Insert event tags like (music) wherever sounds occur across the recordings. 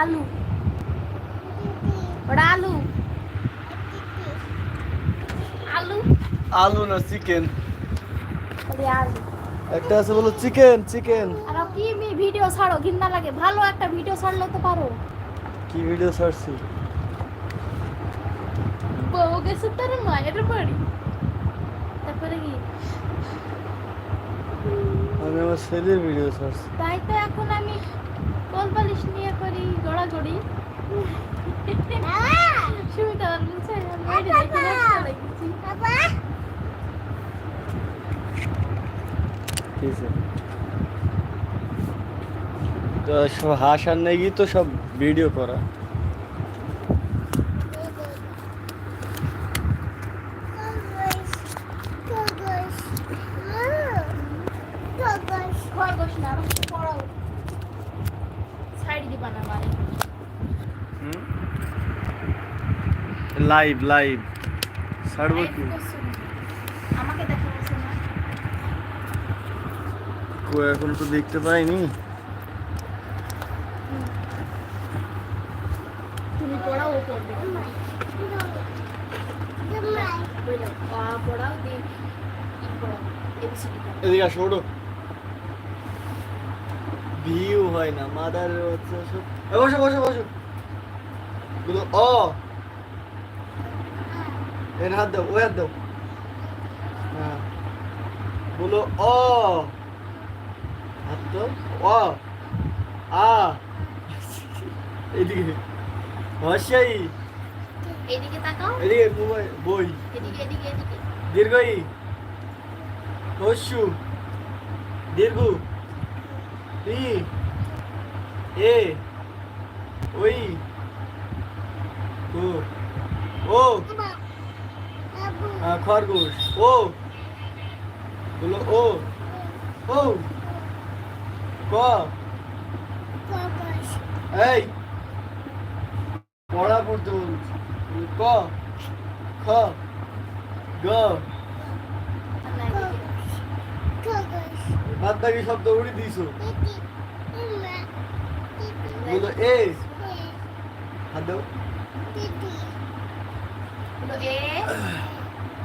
আলু। ওটা আলু। আলু। আলু না চিকেন? একটা আছে বলো চিকেন চিকেন। আর কি মি ভিডিও ছাড়ো ঘিন্না লাগে। ভালো একটা ভিডিও ছাড়লে তো পারো। কি ভিডিও ছাড়ছি? বউ গেছে তার মায়ের বাড়ি। তারপরে কি? আমি আমার ছেলের ভিডিও ছাড়ছি। তাই তো এখন আমি কোল পালিশ নিয়ে করি গড়াগড়ি সুমিতা আর বলছে বাইরে দেখে রাস্তা দেখেছি ঠিক আছে তো হাঁস আর নেই তো সব ভিডিও করা খরগোশ না আমার পড়াও সাইড দিবা না মানে লাইভ লাইভ ছাড়বো কি আমাকে দেখা না কো এখন তো দেখতে পাইনি। তুমি পড়াও ও পড়বে। পড়াও এদিকে আসো ভিউ হয় না মাদার হচ্ছে বসো বসো বসো। অ। এর হাত দাও ও হাত দাও হ্যাঁ বলো অ হাত দাও অ আ এদিকে হর্ষাই এদিকে তাকাও এদিকে মোবাইল বই এদিকে এদিকে এদিকে দীর্ঘই হস্যু দীর্ঘ ই এ ওই ও ও খরগোশ। ও। বলো ও। ও। ক? এই। পড়া পড়তে বলছি ক? খ? গ? বাদ বাকি শব্দ উড়ি দিছো। বলো এ। হাত দাও। হলো A.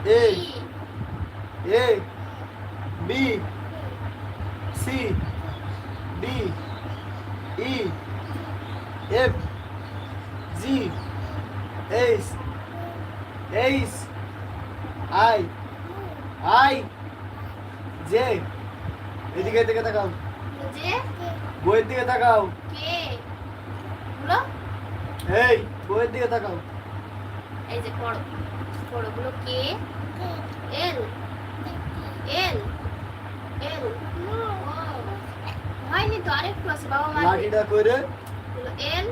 E A B C D E F G H H I I J এদিকে এদিকে তাকাও। বইয়ের দিকে তাকাও। এই বইয়ের দিকে তাকাও। এই যে পড়ো। পড়ো গুলো কে? এল। এল। এল। হয়নি তো আরেকটু আছে বাবা মারবে লাঠিটা কইরে হলো এল।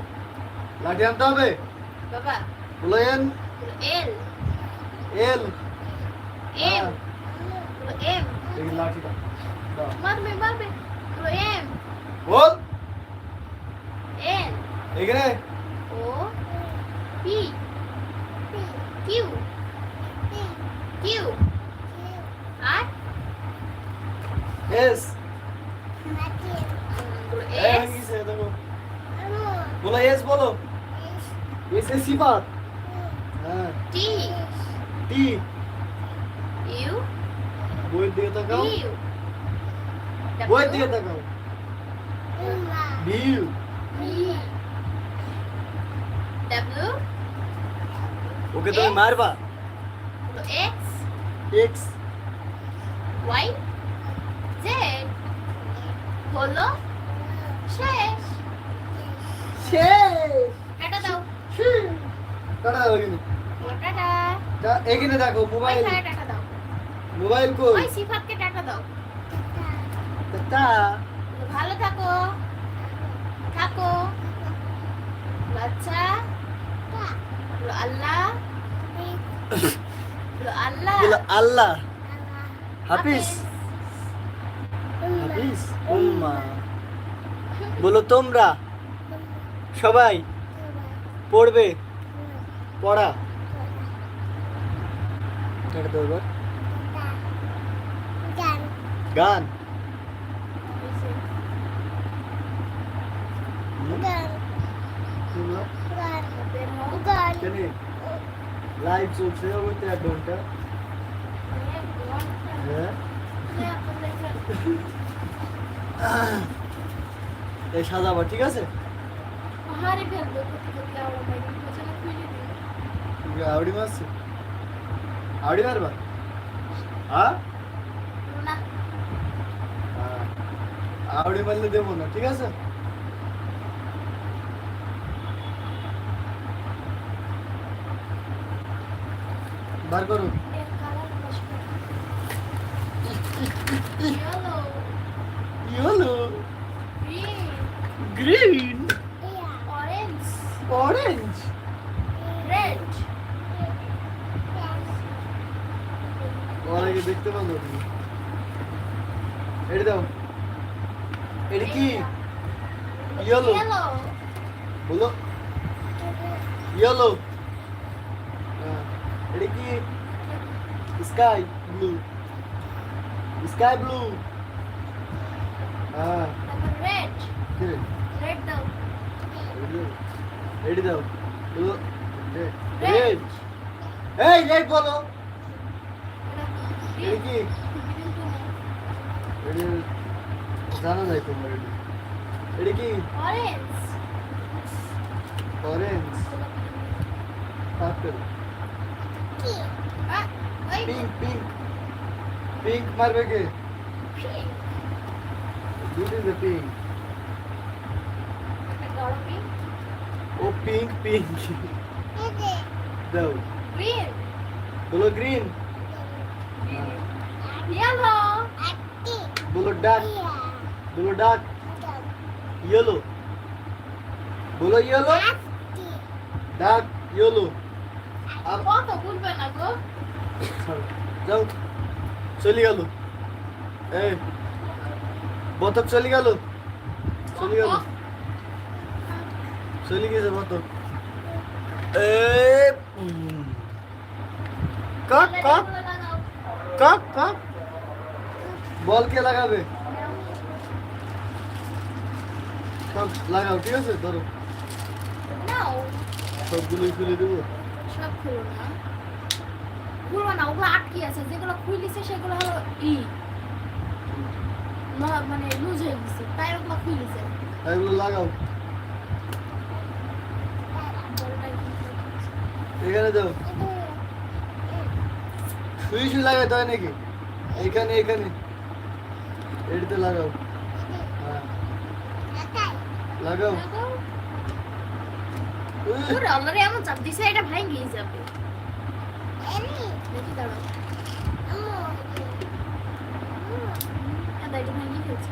লাঠি আনতে হবে? বাবা। বলো N L. L. M. M. দেখি লাঠিটা। মারবে মারবে। এম। বল। এন এখানে। O P. Q R S হলো এই এস হয়ে গেছে দেখো বলো এস বলো এস এ সিফাত হ্যাঁ টি টি ইউ বইয়ের দিকে তাকাও ইউ বইয়ের দিকে তাকাও ভিউ ডাব্লিউ ওকে তুমি মারবা হলো এক্স এক্স ওয়াই জেড হলো শেষ। শেষ। টাটা দাও। টাটা দাও এখানে। টাটা টা- এখানে দেখো মোবাইল। টাটা দাও। মোবাইল কই? ওই সিফাতকে টাটা দাও। টা ভালো থাকো। থাকো। বাচ্চা। আল্লাহ। (coughs) বলো আল্লাহ। হাফিজ। হাফিজ উম্মা। বলো তোমরা। সবাই পড়বে। পড়া। গান। লাইভ চলছে ঘণ্টা এক ঘণ্টা হ্যাঁ এক ঘণ্টা এই সাজাবা ঠিক আছে? আউডি মাছ? আউডি মারবা? হ্যাঁ আউডি মারলে দেবো না ঠিক আছে? বার করুন yellow yellow green green orange orange red অনেকে দেখতে পাবো তুমি এটি দাও এটি কি ইয়েলো ইয়েলো বলো ইয়েলো এটি কি স্কাই ব্লু স্কাই ব্লু হ্যাঁ তারপর রেড কি রে? রেড দাও এটি দাও বলো রেড এই রেড বলো এটা এটি কি গ্রিন তো না এটি জানা যায় তোমার এটি এটি কি অরেঞ্জ অরেঞ্জ পার্পল আ ওই পিঙ্ক পিঙ্ক পিঙ্ক মারবে কে? দুটি দে পিঙ্ক ও পিঙ্ক পিঙ্ক দাও। গ্রিন বলো গ্রিন ইয়েলো বলো ডার্ক বলো ডার্ক ইয়েলো বলো ইয়েলো ডার্ক ইয়েলো আর কত ভুলবে না গো? যাও। চলে গেল। এই বতক চলে গেল? চলে গেল। চলে গেছে বতক। কাক কাক কাক কাক। বল কে লাগাবে? লাগাও ঠিক আছে? ধরো। সবগুলোই খুলে দেবো। সব খুলো না। খুলবো না ওগুলো আটকে আছে যেগুলো খুলিছে সেগুলো হলো ই। মানে লুজ হয়ে গেছে তাই ওগুলো খুলিছে এগুলো লাগাও। এখানে দাও। লাগাইতে হয় নাকি? এখানে এখানে। এটিতে লাগাও। হ্যাঁ। লাগাও। অলরেডি এমন চাপ দিছে এটা ভাঙিয়ে যাবে। দাঁড়াও এটা ভাঙিয়ে ফেলছে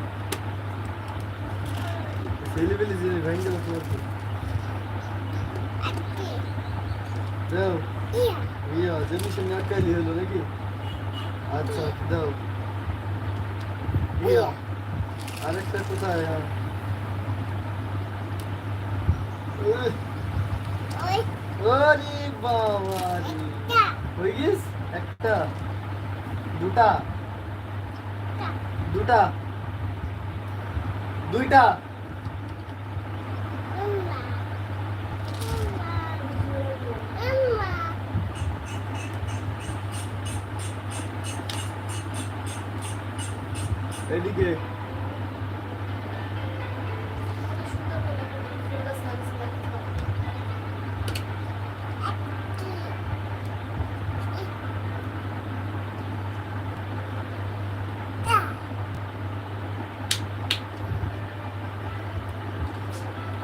ছেলে পেলে যে ভেঙে দাও ইয়া হলো নাকি আচ্ছা দাও ইয়া আরেকটা কোথায় ওরে বাবা হয়ে গেছ একটা দুটা দুটা দুইটা। এদিকে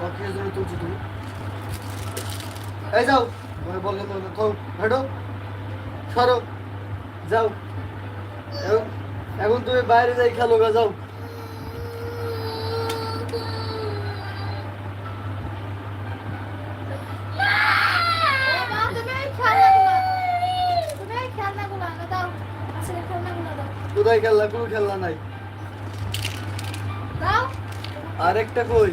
ওকে জন্য তুলছো তুমি। এই যাও তোমার বললাম তো তো হেঁটো সরো যাও। এখন তুমি বাইরে যাই খেলো গা যাও। কোথায় খেললা? কোনো খেলনা নাই। আরেকটা কই?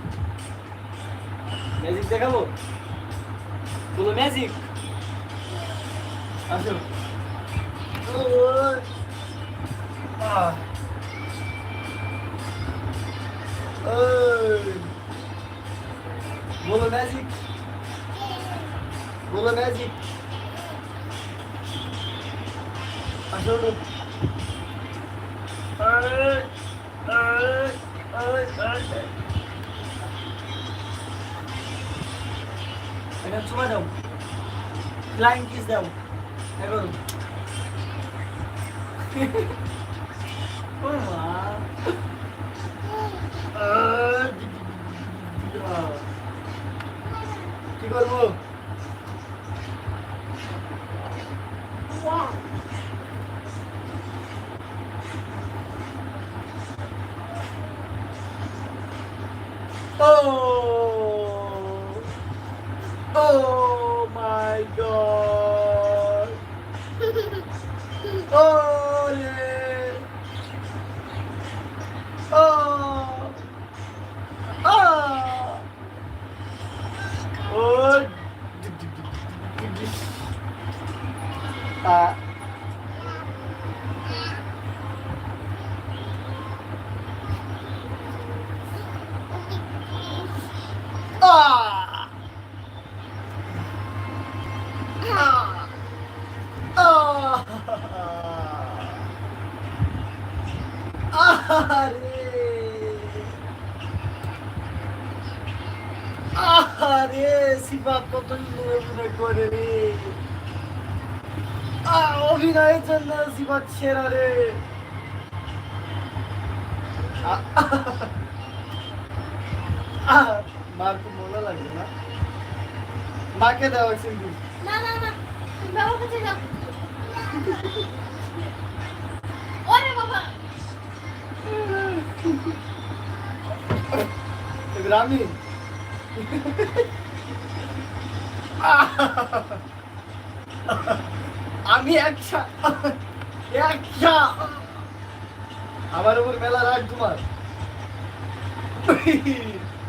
ম্যাজিক দেখাবো বলো ম্যাজিক আসো বলো ম্যাজিক বলো ম্যাজিক আসো All right, all right, ai, ai, ai, ai এটা চুমা দাও ফ্লাইং কিস দাও এখন ও মা আহ, কি করব uh, অভিনয়ের জন্য শিবা সেরা রে। মার খুব মজা লাগবে না। মাকে দাও সিন্ধু। না না না বাবার কাছে যাও। ওরে বাবা। গ্রামীণ আমি একটা একটা আমার উপর মেলা রাগ তোমার।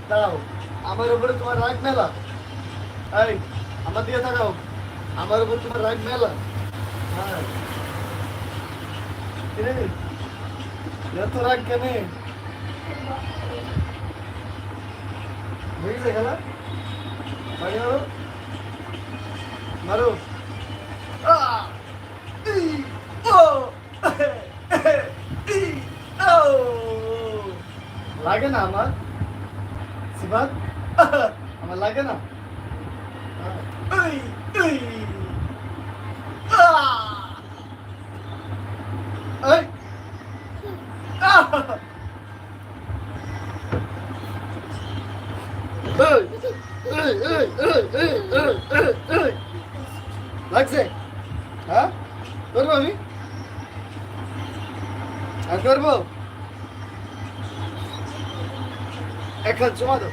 দাও আমার উপরে তোমার রাগ মেলা। এই, আমার দিয়ে থাকাও আমার উপর তোমার রাগ মেলা। হ্যাঁ? এত রাগ কেনে? হয়েছে খেলা? মারো। লাগে না আমার? সিফাত? (laughs) আমার লাগে না? লাগছে? হ্যাঁ? করব আমি? আর করব? এখন জমা দাও।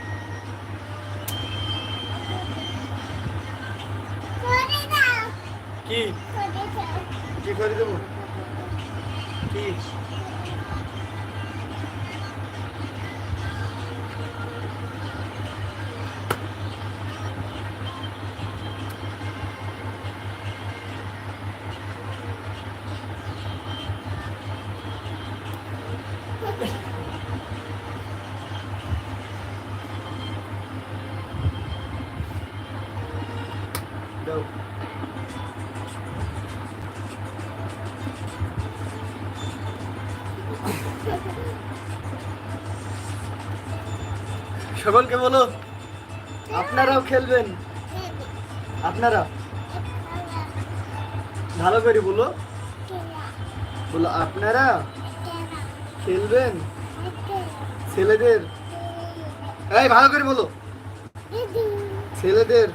কি? কি করে দেবো? কি? সকলকে বলো, আপনারাও খেলবেন। আপনারা? ভালো করে বলো। বলো, আপনারা খেলবেন? ছেলেদের? এই, ভালো করে বলো। ছেলেদের?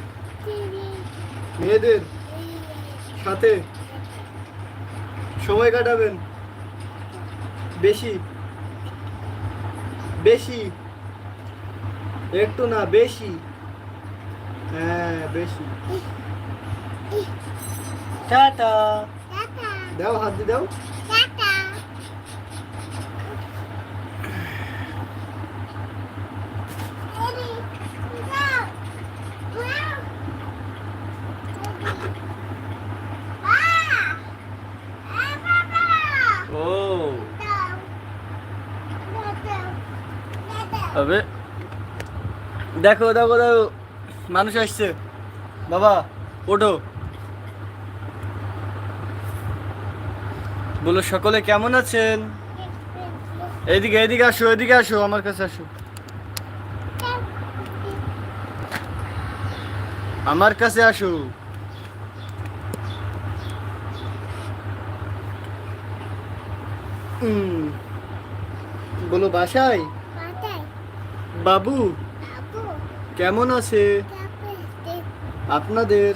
মেয়েদের? সাথে সময় কাটাবেন? বেশি? বেশি? একটু না বেশি হ্যাঁ বেশি টাটা দাও হাত দিয়ে দাও ও হবে দেখো দেখো দেখো। মানুষ আসছে। বাবা ওঠো। বলো সকলে কেমন আছেন? এদিকে এদিকে আসো এদিকে আসো আমার কাছে আসো। আমার কাছে আসো। বলো বাসায়। বাবু কেমন আছে? আপনাদের